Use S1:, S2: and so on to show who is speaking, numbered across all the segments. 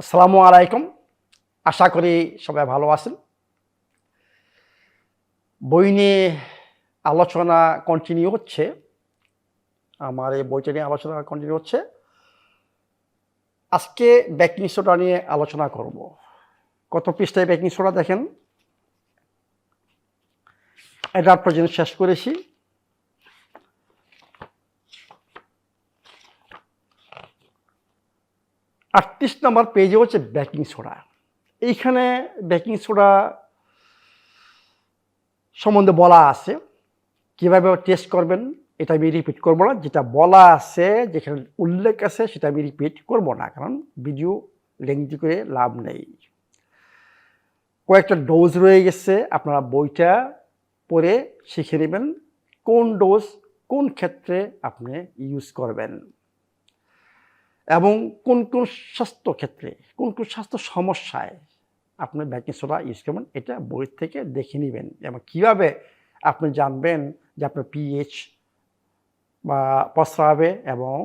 S1: আসসালামু আলাইকুম। আশা করি সবাই ভালো আছেন। বই নিয়ে আলোচনা কন্টিনিউ হচ্ছে। আমার এই বইটা নিয়ে আলোচনা কন্টিনিউ হচ্ছে। আজকে বেকিং সোডা নিয়ে আলোচনা করব। কত পৃষ্ঠায় বেকিং সোডা দেখেন? এটা পর্যন্ত শেষ করেছি। আটত্রিশ নম্বর পেজে হচ্ছে বেকিং সোডা। এইখানে বেকিং সোডা সম্বন্ধে বলা আছে। কীভাবে টেস্ট করবেন, এটা আমি রিপিট করব না। যেটা বলা আছে, যেখানে উল্লেখ আছে, সেটা আমি রিপিট করব না, কারণ ভিডিও লেংদি করে লাভ নেই। কয়েকটা ডোজ রয়ে গেছে, আপনারা বইটা পড়ে শিখে নেবেন। কোন ডোজ কোন ক্ষেত্রে আপনি ইউজ করবেন। এবং কোন কোন স্বাস্থ্য ক্ষেত্রে, কোন কোন স্বাস্থ্য সমস্যায় আপনি বেকিং সোডা ইউজ করবেন, এটা বই থেকে দেখে নেবেন। এবং কীভাবে আপনি জানবেন যে আপনার পিএইচ বা প্রস্রাবে এবং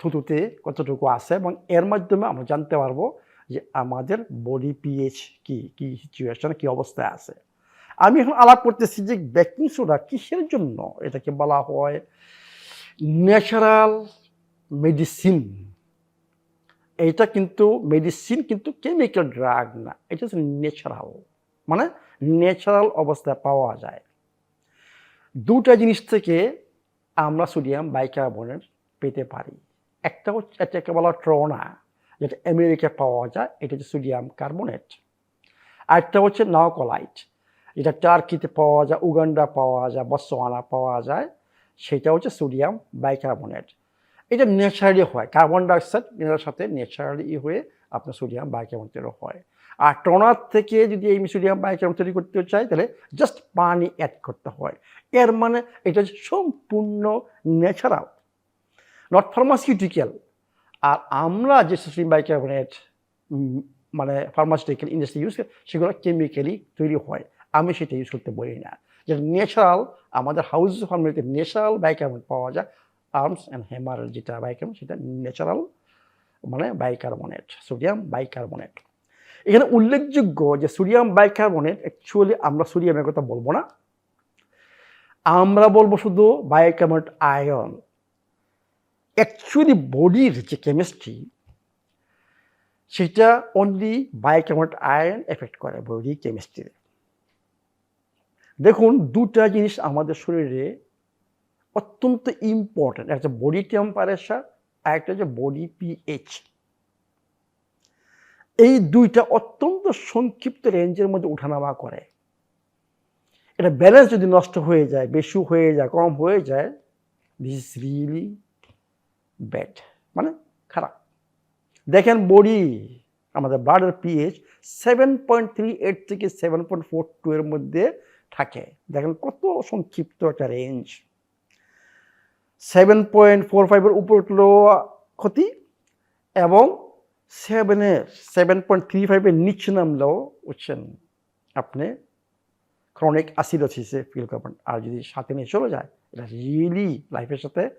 S1: থুতুতে কতটুকু আছে এবং এর মাধ্যমে আমরা জানতে পারব যে আমাদের বডি পিএইচ কি কি সিচুয়েশন কি অবস্থায় আছে। আমি এখন আলাপ করতেছি যে বেকিং সোডা কিসের জন্য? এটাকে বলা হয় ন্যাচারাল মেডিসিন এইটা কিন্তু মেডিসিন কিন্তু কেমিক্যাল ড্রাগ না এটা হচ্ছে ন্যাচারাল মানে ন্যাচারাল অবস্থায় পাওয়া যায়। দুটা জিনিস থেকে আমরা সোডিয়াম বাইকার্বনেট পেতে পারি। একটা হচ্ছে এটাকে বলা ট্রোনা, যেটা আমেরিকায় পাওয়া যায়, এটা হচ্ছে সোডিয়াম কার্বনেট আরেকটা হচ্ছে নাওকোলাইট, যেটা টার্কিতে পাওয়া যায়, উগান্ডা পাওয়া যায় বসোয়ানা পাওয়া যায়, সেটা হচ্ছে সোডিয়াম বাইকার্বনেট এটা ন্যাচারালি হয়। কার্বন ডাইঅক্সাইড এর সাথে ন্যাচারালি হয়ে আপনার সোডিয়াম বাইকার্বনেটেরও হয়। আর টনার থেকে যদি এই সোডিয়াম বাইকার্বনেট তৈরি করতে চাই, তাহলে জাস্ট পানি অ্যাড করতে হয়। এর মানে এটা সম্পূর্ণ ন্যাচারাল নট ফার্মাসিউটিক্যাল আর আমরা যে সোডিয়াম বাইকার্বনেট মানে ফার্মাসিউটিক্যাল ইন্ডাস্ট্রি ইউজ সেগুলো কেমিক্যালি তৈরি হয়। আমি সেটা ইউজ করতে বলি না। যেটা ন্যাচারাল আমাদের হাউস ফার্মেতে ন্যাচারাল বাইকার্বনেট পাওয়া যায় আর্মস অ্যান্ড হ্যামার যেটা বাইকার্বনেট সেটা ন্যাচারাল মানে বাইকার্বনেট সোডিয়াম বাইকার্বনেট এখানে উল্লেখযোগ্য যে সোডিয়াম বাইকার্বনেট অ্যাকচুয়ালি আমরা সোডিয়ামের কথা বলব না। আমরা বলব শুধু বাইকার্বনেট আয়ন অ্যাকচুয়ালি বডির যে কেমিস্ট্রি সেটা অনলি বাইকার্বনেট আয়ন এফেক্ট করে বডি কেমিস্ট্রি দেখুন, দুটা জিনিস আমাদের শরীরে অত্যন্ত ইম্পর্ট্যান্ট একটা বডি টেম্পারেচার আর একটা হচ্ছে বডি পিএইচ এই দুইটা অত্যন্ত সংক্ষিপ্ত রেঞ্জের মধ্যে উঠানামা করে। এটা ব্যালেন্স যদি নষ্ট হয়ে যায়, বেশি হয়ে যায়, কম হয়ে যায় দিস ইজ রিয়েলি ব্যাড মানে খারাপ। দেখেন বডি আমাদের ব্লাডের pH seven point three eight থেকে সেভেন পয়েন্ট ফোর টু এর মধ্যে থাকে। দেখেন কত সংক্ষিপ্ত একটা রেঞ্জ সেভেন পয়েন্ট ফোর ফাইভের উপর উঠলেও ক্ষতি এবং সেভেনের সেভেন পয়েন্ট থ্রি ফাইভের নিচে নামলেও বুঝছেন আপনি ক্রনিক অ্যাসিডোসিসে ফিল করবেন। আর যদি সাথে নিয়ে চলে যায়, এটা রিয়েলি লাইফের সাথে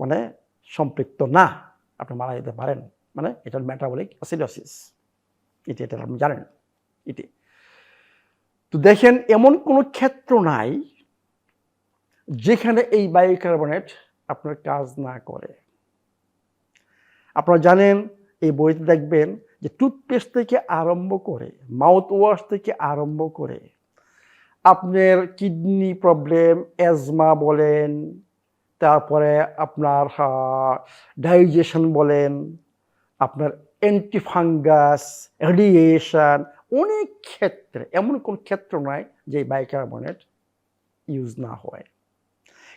S1: মানে সম্পৃক্ত না। আপনি মারা যেতে পারেন। মানে এটা মেটাবলিক অ্যাসিডোসিস এটি, এটা আপনি জানেন। এটি। তো দেখেন, এমন কোনো ক্ষেত্র নাই যেখানে এই বাইকার্বনেট আপনার কাজ না করে। আপনারা জানেন, এই বইতে দেখবেন যে টুথপেস্ট থেকে আরম্ভ করে মাউথ ওয়াশ থেকে আরম্ভ করে, আপনার কিডনি প্রবলেম অ্যাজমা বলেন, তারপরে আপনার ডাইজেশন বলেন, আপনার অ্যান্টিফাঙ্গাস রেডিয়েশন অনেক ক্ষেত্রে, এমন কোন ক্ষেত্র নয় যে বাইকার বাইকার্বনেট ইউজ না হয়।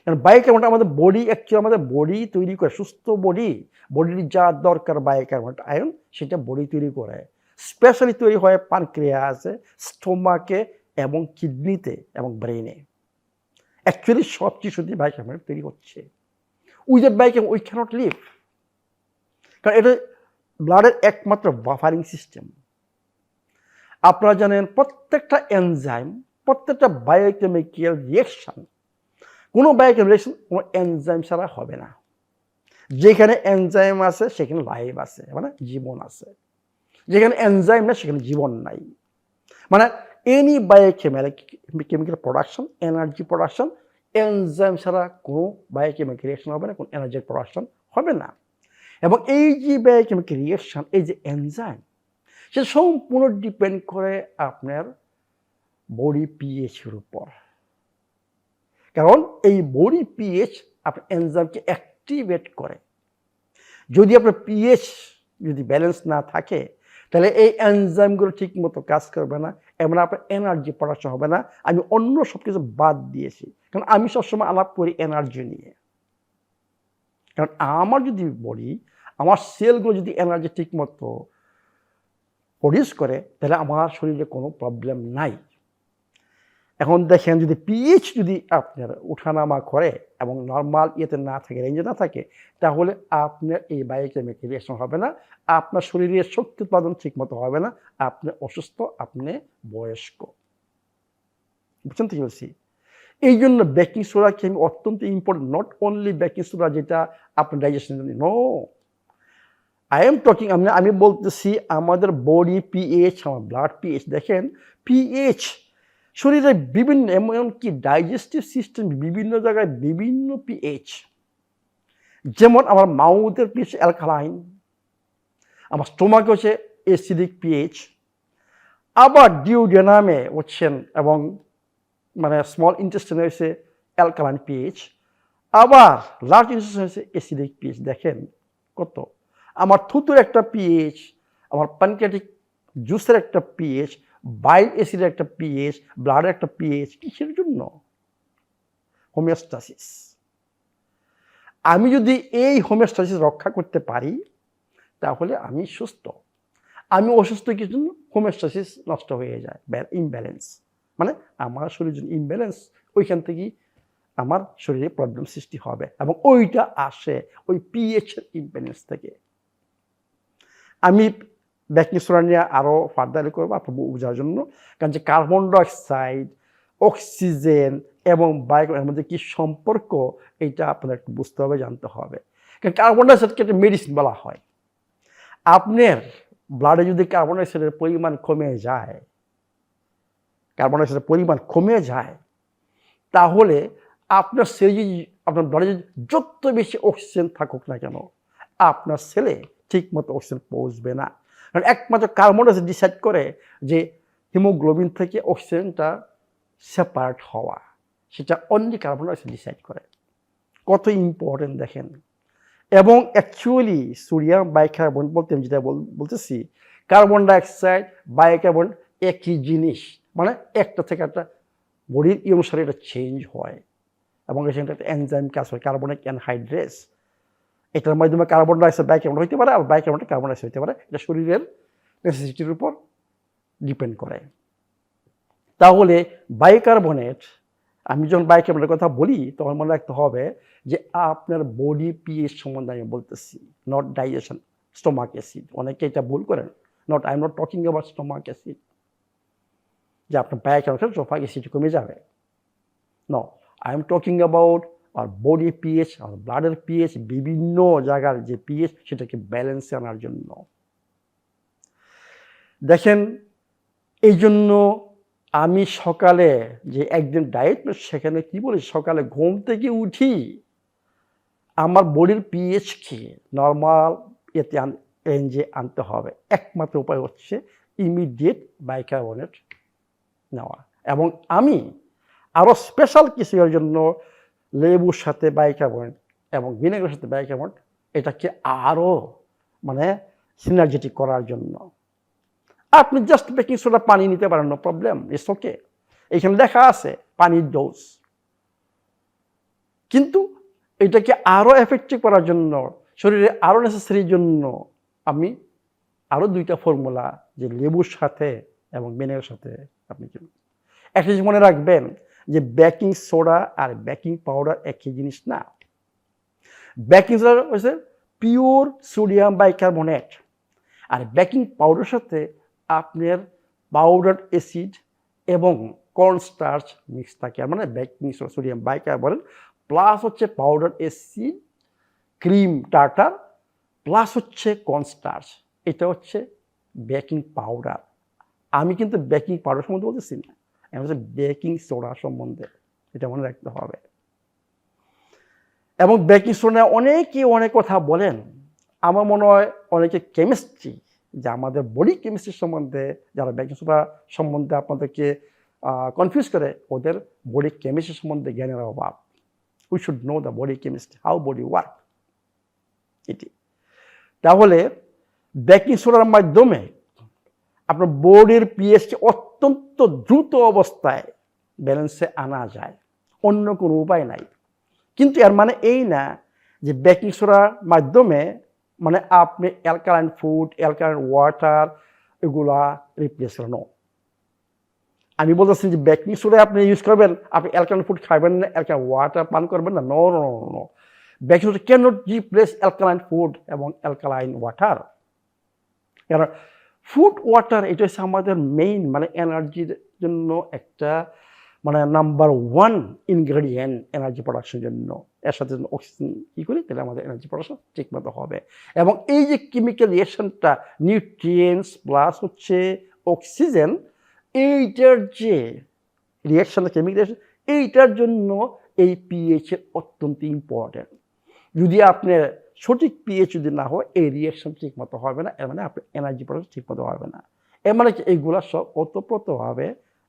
S1: কারণ বাইকার্বনেট আমাদের বডি অ্যাকচুয়ালি আমাদের বডি তৈরি করে, সুস্থ বডি বডির যা দরকার বাইক বাইকার্বনেট আয়ন সেটা বডি তৈরি করে। স্পেশালি তৈরি হয় পানক্রিয়াসে স্টোমাকে এবং কিডনিতে এবং ব্রেনে অ্যাকচুয়ালি সব কিছু কিছুতেই বাইকার্বনেট তৈরি হচ্ছে। Without bicarbonate we cannot live কারণ এটা ব্লাডের একমাত্র বাফারিং সিস্টেম আপনারা জানেন প্রত্যেকটা এনজাইম প্রত্যেকটা বায়োকেমিক্যাল রিয়েকশন কোনো বায়োকেমিক্যাল রিয়েকশন কোনো এনজাইম ছাড়া হবে না। যেখানে এনজাইম আছে, সেখানে লাইফ আছে মানে জীবন আছে। যেখানে এনজাইম না সেখানে জীবন নাই। মানে any biochemical chemical production energy production enzyme ছাড়া কোনো বায়োকেমিক্যাল রিয়েকশন হবে না, কোনো এনার্জি প্রোডাকশন হবে না। এবং এই যে বায়োকেমিক্যাল রিয়েকশন এই যে এনজাইম সে সম্পূর্ণ ডিপেন্ড করে আপনার বডি পিএইচের উপর। কারণ এই বডি পিএইচ আপনার এনজাইমকে অ্যাক্টিভেট করে। যদি আপনার পিএইচ যদি ব্যালেন্স না থাকে, তাহলে এই এনজাইমগুলো ঠিক মতো কাজ করবে না, এবং আপনার এনার্জি প্রোডাকশন হবে না। আমি অন্য সব কিছু বাদ দিয়েছি, কারণ আমি সবসময় আলাপ করি এনার্জি নিয়ে। কারণ আমার যদি বলি আমার সেলগুলো যদি এনার্জি ঠিক মতো প্রডিউস করে, তাহলে আমার শরীরে কোনো প্রবলেম নাই। এখন দেখেন যদি পিএইচ যদি আপনার উঠানামা করে এবং নর্মাল ইয়েতে না থাকে রেঞ্জে না থাকে, তাহলে আপনার এই বায়োকেমিক্যাল রিয়েকশন হবে না। আপনার শরীরের শক্তি উৎপাদন ঠিকমতো হবে না। আপনি অসুস্থ, আপনি বয়স্ক। বুঝছেন তো বলছি? এই জন্য বেকিং সোডাকে আমি অত্যন্ত important not only baking soda যেটা আপনার ডাইজেশনের জন্য নো আই এম টকিং আমি আমি বলতেছি আমাদের বডি পিএইচ আমার ব্লাড পিএইচ দেখেন পিএইচ শরীরের বিভিন্ন, এমনকি ডাইজেস্টিভ সিস্টেম বিভিন্ন জায়গায় বিভিন্ন পিএইচ যেমন আমার মাউথের পিএইচ অ্যালকালাইন আমার স্টোমাকে হচ্ছে এসিডিক পিএইচ আবার ডিউডেনামে হচ্ছেন এবং মানে স্মল ইন্টেস্টিনে হয়েছে অ্যালকালাইন পিএইচ আবার লার্জ ইন্টেস্টিন হয়েছে এসিডিক পিএইচ দেখেন কত। আমার থুতুর একটা পিএইচ আমার প্যানক্রিয়াটিক জুসের একটা পিএইচ বাইল এসিডের একটা পিএইচ ব্লাডের একটা পিএইচ কিসের জন্য? হোমিওস্টাসিস আমি যদি এই হোমিওস্টাসিস রক্ষা করতে পারি, তাহলে আমি সুস্থ। আমি অসুস্থ কিছু হোমিওস্টাসিস নষ্ট হয়ে যায় ইমব্যালেন্স মানে আমার শরীর যদি ইমব্যালেন্স ওইখান থেকেই আমার শরীরে প্রবলেম সৃষ্টি হবে এবং ওইটা আসে, ওই পিএইচ এর ইমব্যালেন্স থেকে। আমি ব্যাকিং সোডা নিয়ে আরও ফার্দার করব, আপনার বোঝার জন্য। কারণ যে কার্বন ডাইঅক্সাইড, অক্সিজেন এবং বায়ো এর মধ্যে কী সম্পর্ক, এইটা আপনার একটু বুঝতে হবে, জানতে হবে। কারণ কার্বন ডাইঅক্সাইডকে একটা মেডিসিন বলা হয়। আপনার ব্লাডে যদি কার্বন ডাইঅক্সাইডের পরিমাণ কমে যায়, কার্বন ডাইঅক্সাইডের পরিমাণ কমে যায়, তাহলে আপনার সেলে যদি, আপনার ব্লাডে যত বেশি অক্সিজেন থাকুক না কেন, আপনার সেলে ঠিক মতো অক্সিজেন পৌঁছবে না। কারণ একমাত্র কার্বন ডাইঅক্সাইড ডিসাইড করে যে হিমোগ্লোবিন থেকে অক্সিজেনটা সেপারেট হওয়া। সেটা অনলি কার্বন ডাইঅক্সাইড ডিসাইড করে। কত ইম্পর্টেন্ট দেখেন। এবং অ্যাকচুয়ালি সোডিয়াম বাইকার্বন বলতে আমি যেটা বলতেছি কার্বন ডাইঅক্সাইড বাইকার্বন একই জিনিস। মানে একটা থেকে একটা বডির অনুসারে এটা চেঞ্জ হয়। এবং এখানে একটা এনজাইম কাজ হয় কার্বনিক অ্যানহাইড্রেস এটার মাধ্যমে কার্বন ডাইঅক্সাইড বাইকার্বন হইতে পারে, আর বাইকার্বনটা কার্বন ডাইঅক্সাইড হইতে পারে। এটা শরীরের নেসেসিটির উপর ডিপেন্ড করে। তাহলে বাইকার্বনেট আমি যখন বাইকার্বনের কথা বলি, তখন মনে রাখতে হবে যে আপনার বডি পিএইচ সম্বন্ধে আমি বলতেছি নট ডাইজেশন স্টোমাক অ্যাসিড অনেকে এটা ভুল করেন। Not I am not talking about stomach acid যে আপনার বাইকার্বন স্টোমাক অ্যাসিড কমে যাবে। No I am talking about our body pH আর ব্লাডের পিএইচ বিভিন্ন জায়গার যে পিএইচ সেটাকে ব্যালেন্সে আনার জন্য। দেখেন এই জন্য আমি সকালে যে একদিন ডায়েট সেখানে কি বলি, সকালে ঘুম থেকে উঠি, আমার বডির পিএইচকে নর্মাল এতে রেঞ্জে আনতে হবে। একমাত্র উপায় হচ্ছে ইমিডিয়েট বাইকার্বনেট নেওয়া। এবং আমি আরও স্পেশাল কিছুর জন্য লেবুর সাথে বাইকার্বনেট এবং ভিনেগারের সাথে বাইকার্বনেট এটাকে আরও মানে সিনার্জেটিক করার জন্য। আপনি জাস্ট বেকিং সোডা পানি নিতে পারেন নো প্রবলেম ইটস ওকে এখানে লেখা আছে পানির ডোজ কিন্তু এটাকে আরও এফেক্টিভ করার জন্য, শরীরে আরও নেসেসারির জন্য আমি আরও দুইটা ফর্মুলা যে লেবুর সাথে এবং বেনের সাথে আপনি একটা মনে রাখবেন যে বেকিং সোডা আর বেকিং পাউডার একই জিনিস না। বেকিং সোডা হচ্ছে পিওর সোডিয়াম বাইকার্বনেট আর বেকিং পাউডার সাথে আপনার পাউডার অ্যাসিড এবং কর্নস্টার্চ মিক্স থাকে। মানে baking soda sodium bicarbonate plus হচ্ছে powder acid cream tartar plus হচ্ছে কর্নস্টার্চ এটা হচ্ছে বেকিং পাউডার আমি কিন্তু বেকিং পাউডার সম্বন্ধে বলতেছি না। আমি বলছি বেকিং সোডা সম্বন্ধে এটা মনে রাখতে হবে। এবং বেকিং সোডা অনেকেই অনেক কথা বলেন। আমার মনে হয় অনেকে কেমিস্ট্রি, যে আমাদের বডি কেমিস্ট্রি সম্বন্ধে, যারা বেকিং সোডা সম্বন্ধে আপনাদেরকে কনফিউজ করে, ওদের বডি কেমিস্ট্রি সম্বন্ধে জ্ঞানের অভাব। We should know the body chemistry how body work এটি। তাহলে, বেকিং সোডার মাধ্যমে আপনার বডির পিএইচকে অত্যন্ত দ্রুত অবস্থায় ব্যালেন্সে আনা যায়। অন্য কোনো উপায় নাই। কিন্তু এর মানে এই না যে বেকিং সোডার মাধ্যমে মানে আপনি অ্যালকালাইন ফুড অ্যালকালাইন ওয়াটার এগুলা রিপ্লেস করেন। আমি বলতেছি যে বেকিং সোডা আপনি ইউজ করবেন, আপনি অ্যালকালাইন ফুড খাবেন না অ্যালকালাইন ওয়াটার পান করবেন না। No no no baking soda can not replace alkaline food এবং অ্যালকালাইন ওয়াটার কারণ ফুড ওয়াটার এটা হচ্ছে আমাদের মেইন মানে এনার্জির জন্য একটা মানে নাম্বার ওয়ান ইনগ্রেডিয়েন্ট এনার্জি প্রোডাকশনের জন্য। এর সাথে অক্সিজেন কী করি, তাহলে আমাদের এনার্জি প্রোডাকশন ঠিকমতো হবে। এবং এই যে কেমিক্যাল রিয়েকশনটা নিউট্রিয়েন্টস প্লাস হচ্ছে অক্সিজেন এইটার যে রিয়াকশন কেমিক্যাল রিয়াকশন এইটার জন্য এই পিএইচ এর অত্যন্ত ইম্পর্ট্যান্ট যদি আপনি সঠিক পিএইচ যদি না হয়, এই রিয়াকশন ঠিক মতো হবে না, এর মানে আপনার এনার্জি প্রোডাকশন ঠিক মতো হবে না। এর মানে এইগুলা সব ওতপ্রোতভাবে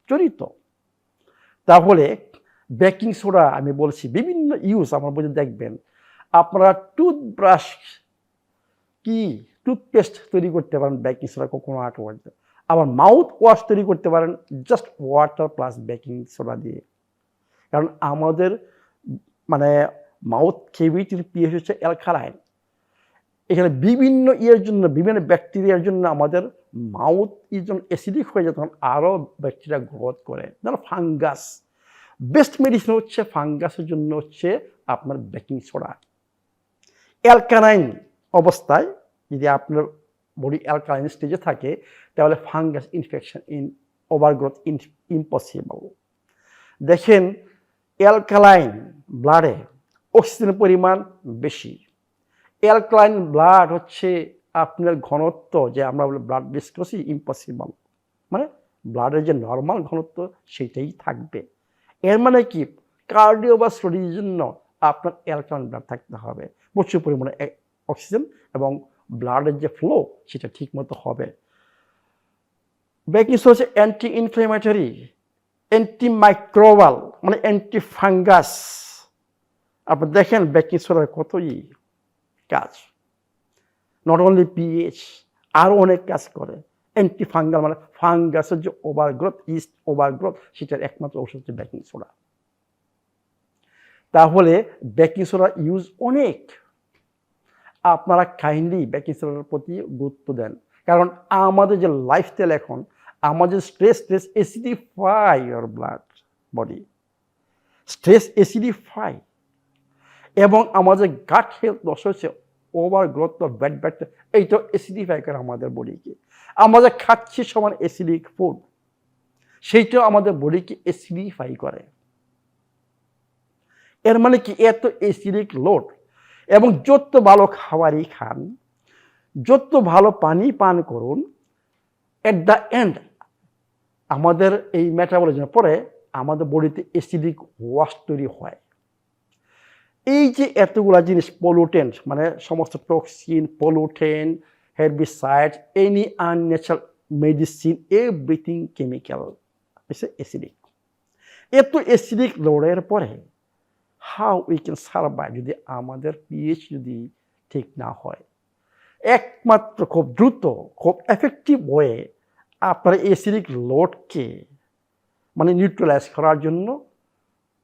S1: জড়িত। তাহলে বেকিং সোডা আমি বলছি, বিভিন্ন ইউজ আমার বইতে দেখবেন, আপনারা টুথব্রাশ কি টুথপেস্ট তৈরি করতে পারেন বেকিং সোডা কোকোনাট ওয়াটার আবার মাউথ ওয়াশ তৈরি করতে পারেন just water plus baking soda দিয়ে। কারণ আমাদের মানে মাউথ কেভিটির পিএইচ হচ্ছে অ্যালকালাইন এখানে বিভিন্ন ইয়ের জন্য, বিভিন্ন ব্যাকটেরিয়ার জন্য আমাদের মাউথ যখন অ্যাসিডিক হয়ে যায়, তখন আরও ব্যাকটেরিয়া গ্রোথ করে। যেন ফাঙ্গাস। বেস্ট মেডিসিন হচ্ছে ফাঙ্গাসের জন্য হচ্ছে আপনার বেকিং সোডা। অ্যালকালাইন অবস্থায় যদি আপনার বডি অ্যালকালাইন স্টেজে থাকে, তাহলে fungus infection in, overgrowth impossible. দেখেন, অ্যালকালাইন, ব্লাডে অক্সিজেনের পরিমাণ বেশি। অ্যালকালাইন ব্লাড হচ্ছে আপনার ঘনত্ব, যে আমরা বলি ব্লাড ডিসক্রসি ইম্পসিবল মানে ব্লাডের যে নর্মাল ঘনত্ব সেটাই থাকবে। এর মানে কি? কার্ডিওভাস্কুলারির জন্য আপনার অ্যালকালাইন ব্লাড থাকতে হবে। প্রচুর পরিমাণে অক্সিজেন এবং ব্লাডের যে ফ্লো সেটা ঠিকমতো হবে। বেকিং হচ্ছে অ্যান্টি ইনফ্লেমেটরি অ্যান্টি মাইক্রোবাল মানে অ্যান্টি ফাঙ্গাস আপনি দেখেন বেকিং সোডার কতই কাজ। নট অনলি পিএইচ আরও অনেক কাজ করে। অ্যান্টি ফাঙ্গাল মানে ফাঙ্গাসের যে ওভারগ্রোথ ইস্ট ওভারগ্রোথ সেটার একমাত্র ওষুধ হচ্ছে বেকিং সোডা তাহলে বেকিং সোডার ইউজ অনেক। আপনারা কাইন্ডলি বেকিং সোডার প্রতি গুরুত্ব দেন। কারণ আমাদের যে লাইফস্টাইল এখন, আমাদের stress stress acidify your blood body stress acidify এবং আমাদের গাট হেলথ নষ্ট হচ্ছে overgrowth of bad bad এইটা অ্যাসিডিফাই করে আমাদের বডিকে আমাদের খাচ্ছি সমান অ্যাসিডিক ফুড সেইটাও আমাদের বডিকে অ্যাসিডিফাই করে। এর মানে কি? এত অ্যাসিডিক লোড এবং যত ভালো খাবারই খান, যত ভালো পানি পান করুন এট দ্য এন্ড আমাদের এই মেটাবলিজমের পরে আমাদের বডিতে অ্যাসিডিক ওয়াশ তৈরি হয়। এই যে এতগুলা জিনিস পলুটেন্ট মানে সমস্ত toxin pollutant herbicide any unnatural medicine everything chemical হচ্ছে অ্যাসিডিক এত অ্যাসিডিক লোডের পরে হাউ উই ক্যান সার্ভাইভ যদি আমাদের পিএইচ যদি ঠিক না হয়? একমাত্র খুব দ্রুত, খুব এফেক্টিভ ওয়ে আপনার অ্যাসিডিক লোডকে মানে নিউট্রালাইজ করার জন্য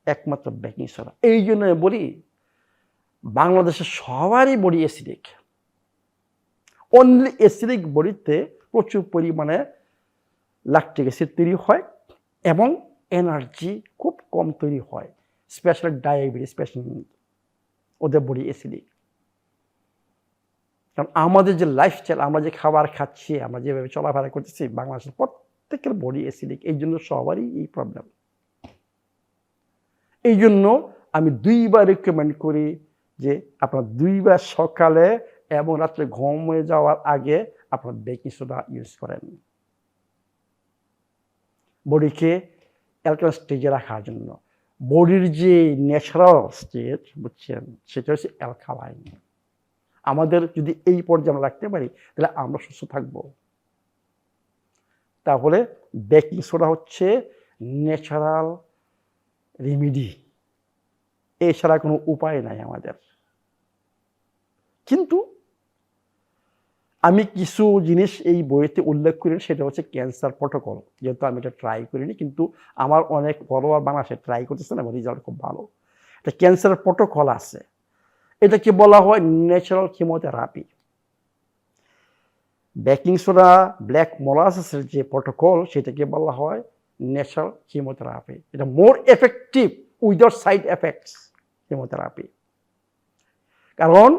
S1: একমাত্র বেকিং সোডা এই জন্য বলি বাংলাদেশের সবারই বডি অ্যাসিডিক অনলি অ্যাসিডিক বডিতে প্রচুর পরিমাণে ল্যাকটিক অ্যাসিড তৈরি হয় এবং এনার্জি খুব কম তৈরি হয় স্পেশাল ডায়াবেটিস পেশেন্ট ওদের বডি অ্যাসিডিক কারণ আমাদের যে লাইফস্টাইল আমরা যে খাবার খাচ্ছি, আমরা যেভাবে চলাফেরা করতেছি, বাংলাদেশের প্রত্যেকের বডি অ্যাসিডিক এই জন্য সবারই এই প্রবলেম এই জন্য আমি দুইবার রেকমেন্ড করি যে আপনার দুইবার সকালে এবং রাত্রে ঘুমিয়ে যাওয়ার আগে আপনার বেকিং সোডা ইউজ করেন। বডিকে অ্যালকালাইন স্টেজে রাখার জন্য। বডির যে ন্যাচারাল স্টেজ, বুঝছেন? সেটা হচ্ছে অ্যালকালাইন। আমাদের যদি এই পর্যায়ে আমরা রাখতে পারি, তাহলে আমরা সুস্থ থাকব। তাহলে বেকিং সোডা হচ্ছে ন্যাচারাল রেমিডি। এছাড়া কোনো উপায় নাই আমাদের। কিন্তু আমি কিছু জিনিস এই বইতে উল্লেখ করি, সেটা হচ্ছে ক্যান্সার প্রোটোকল। যেহেতু আমি এটা ট্রাই করিনি, কিন্তু আমার অনেক ফলোয়ার বাংলাদেশে ট্রাই করতেছেন এবং রেজাল্ট খুব ভালো। এটা ক্যান্সার প্রোটোকল আছে। এটাকে বলা হয় natural chemotherapy baking soda black মোলাসেসের যে প্রোটোকল, সেটাকে বলা হয় ন্যাচারাল কিমোথেরাপি এটা more effective without side effects chemotherapy. কারণ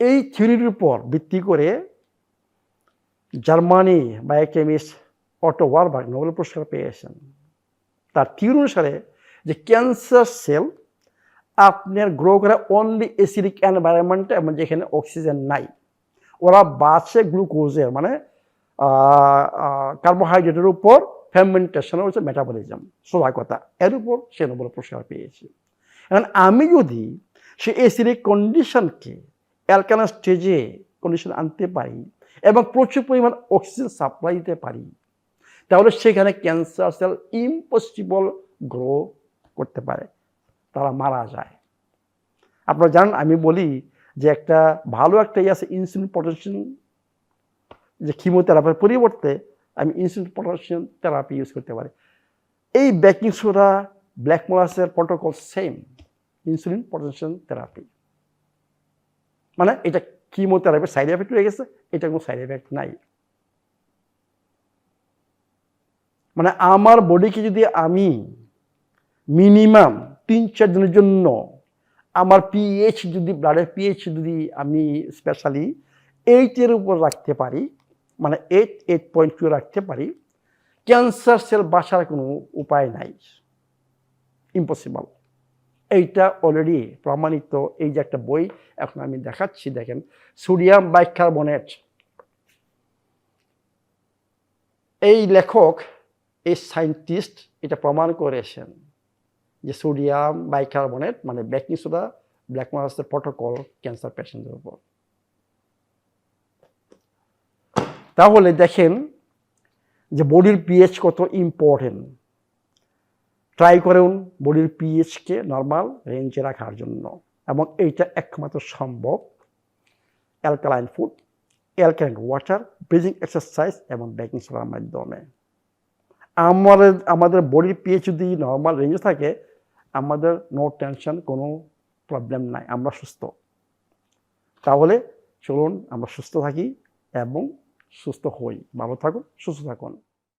S1: এই থিওরির উপর ভিত্তি করে Germany biochemist Otto Warburg Nobel পুরস্কার পেয়েছেন। তার থিওরি অনুসারে যে ক্যান্সার সেল আপনার গ্রো করে অনলি এসিডিক এনভায়রনমেন্টে এবং যেখানে অক্সিজেন নাই। ওরা বাঁচে গ্লুকোজের মানে কার্বোহাইড্রেটের উপর ফেরমেন্টেশন হচ্ছে মেটাবলিজম সোজা কথা, এর উপর সে নোবেল পুরস্কার পেয়েছে। এখন আমি যদি সে এসিডিক কন্ডিশনকে অ্যালকালাইন স্টেজে কন্ডিশন আনতে পারি এবং প্রচুর পরিমাণ অক্সিজেন সাপ্লাই দিতে পারি, তাহলে সেখানে ক্যান্সার সেল ইম্পসিবল গ্রো করতে পারে, তারা মারা যায়। আপনারা জানেন, আমি বলি যে একটা ভালো একটা ইয়ে আছে ইনসুলিন পটেনশন যে কিমোথেরাপির পরিবর্তে আমি ইনসুলিন পটেনশন থেরাপি ইউজ করতে পারি। এই baking soda black মোলাসের protocol same insulin potentiation therapy মানে এটা কিমোথেরাপির সাইড এফেক্ট হয়ে গেছে, এটা কোনো সাইড এফেক্ট নাই। মানে আমার বডিকে যদি আমি মিনিমাম তিন চার দিনের জন্য আমার পিএইচ যদি ব্লাডের পিএইচ যদি আমি স্পেশালি এইটের উপর রাখতে পারি মানে এইট এইট পয়েন্ট টু রাখতে পারি ক্যান্সার সেল বাসার কোনো উপায় নাই। ইম্পসিবল এইটা অলরেডি প্রমাণিত এই যে একটা বই, এখন আমি দেখাচ্ছি, দেখেন। Sodium bicarbonate. এই লেখক, এই সায়েন্টিস্ট এটা প্রমাণ করেছেন যে সোডিয়াম বাইকার্বনেট মানে বেকিং সোডা ব্ল্যাক মারাসের প্রোটোকল ক্যান্সার পেশেন্টের উপর। তাহলে দেখেন যে বডির পিএইচ কত ইম্পর্টেন্ট ট্রাই করুন বডির পিএইচকে নর্মাল রেঞ্জে রাখার জন্য। এবং এইটা একমাত্র সম্ভব। Alkaline food alkaline water breathing exercise এবং বেকিং সোডার মাধ্যমে। আমাদের আমাদের বডির পিএইচ যদি নর্মাল রেঞ্জে থাকে, আমাদের নো টেনশন কোনো প্রবলেম নাই, আমরা সুস্থ। তাহলে চলুন আমরা সুস্থ থাকি এবং সুস্থ হই। ভালো থাকুন, সুস্থ থাকুন।